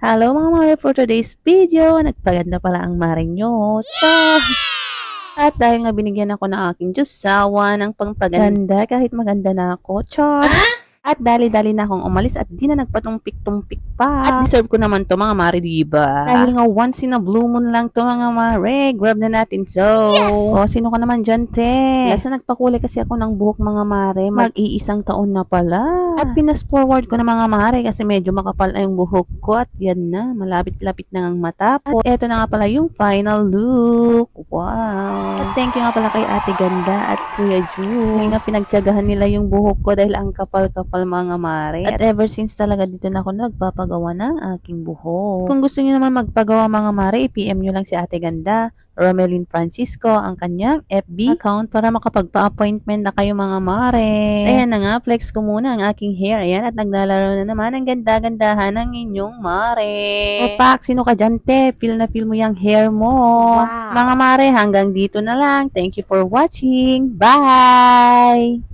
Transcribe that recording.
Hello mga mare for today's video. Nagpaganda pala ang mare nyo. Cha! At dahil nga binigyan ako ng aking Diyosawa ng pangpaganda kahit maganda na ako. Char! At dali-dali na akong umalis at di na nagpatumpik-tumpik pa. At deserve ko naman to mga mare, diba? Dahil nga once in a blue moon lang to mga mare. Grab na natin to. O, sino ka naman dyan, te? Lasa nagpakulay kasi ako ng buhok mga mare. Mag-iisang taon na pala. At pinas forward ko na mga mare kasi medyo makapal na yung buhok ko. At yan na, malapit-lapit na ang matapos. At eto na nga pala yung final look. Wow! Thank you nga pala kay Ate Ganda at Kuya Ju. Kasi nga pinagtiyagahan nila yung buhok ko dahil ang kapal-kapal mga mare. At ever since talaga dito na ako nagpapagawa ng aking buhok. Kung gusto niyo naman magpagawa mga mare, i-PM nyo lang si Ate Ganda. Romelyn Francisco ang kanyang FB account para makapagpa-appointment na kayo mga mare. Ayan na nga, flex ko muna ang aking hair. Ayan, at naglalaro na naman ang ganda-gandahan ng inyong mare. O pak, sino ka dyan, te? Feel na feel mo yung hair mo. Wow. Mga mare, hanggang dito na lang. Thank you for watching. Bye!